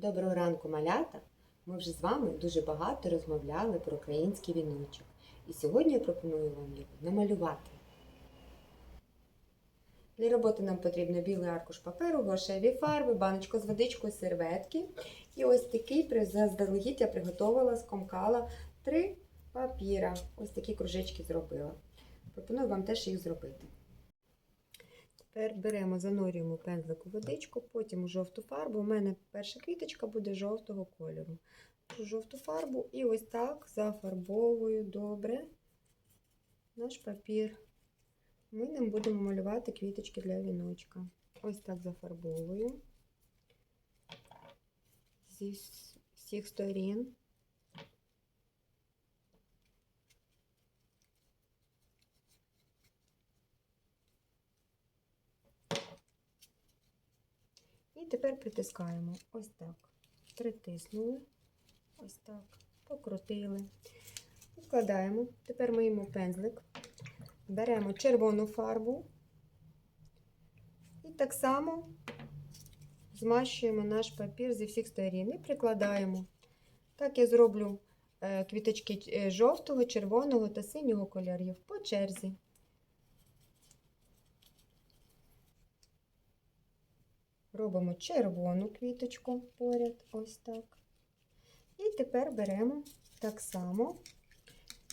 Доброго ранку, малята! Ми вже з вами дуже багато розмовляли про український віночок. І сьогодні я пропоную вам його намалювати. Для роботи нам потрібно білий аркуш паперу, гошеві фарби, баночку з водичкою, серветки. І ось такий заздалегідь я приготувала, скомкала три папіра. Ось такі кружечки зробила. Пропоную вам теж їх зробити. Тепер беремо, занурюємо пензлик у водичку, потім у жовту фарбу. У мене перша квіточка буде жовтого кольору. Жовту фарбу і ось так зафарбовую добре наш папір. Ми ним будемо малювати квіточки для віночка. Ось так зафарбовую зі всіх сторін. Тепер притискаємо ось так. Притиснули, ось так, покрутили. Відкладаємо. Тепер миємо пензлик, беремо червону фарбу і так само змащуємо наш папір зі всіх сторін і прикладаємо. Так я зроблю е, квіточки е, жовтого, червоного та синього кольорів по черзі. Робимо червону квіточку поряд, ось так. І тепер беремо так само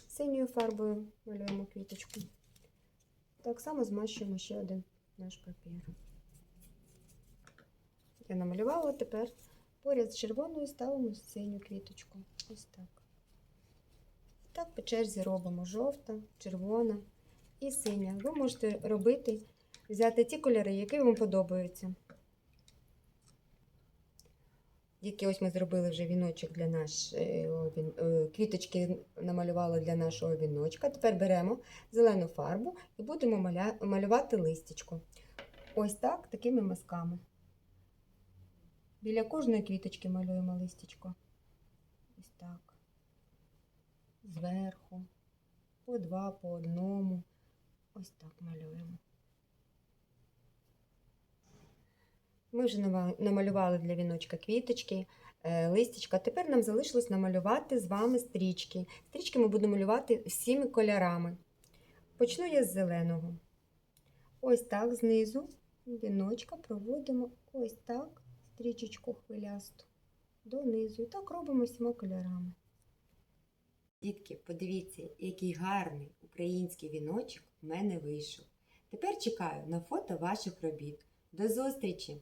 синьою фарбою малюємо квіточку. Так само змащуємо ще один наш папір. Я намалювала, тепер поряд з червоною ставимо синю квіточку. Ось так. Так по черзі робимо жовта, червона і синя. Ви можете робити, взяти ті кольори, які вам подобаються які ось ми зробили вже віночок для нашого він- е, квіточки намалювали для нашого віночка. Тепер беремо зелену фарбу і будемо маля- малювати листячко. Ось так, такими мазками. Біля кожної квіточки малюємо листячко. Ось так. Зверху. По два, по одному. Ось так малюємо. Ми вже намалювали для віночка квіточки, е, листячка. Тепер нам залишилось намалювати з вами стрічки. Стрічки ми будемо малювати всіми кольорами. Почну я з зеленого. Ось так знизу віночка проводимо ось так стрічечку хвилясту донизу. І так робимо всіма кольорами. Дітки, подивіться, який гарний український віночок в мене вийшов. Тепер чекаю на фото ваших робіт. До зустрічі!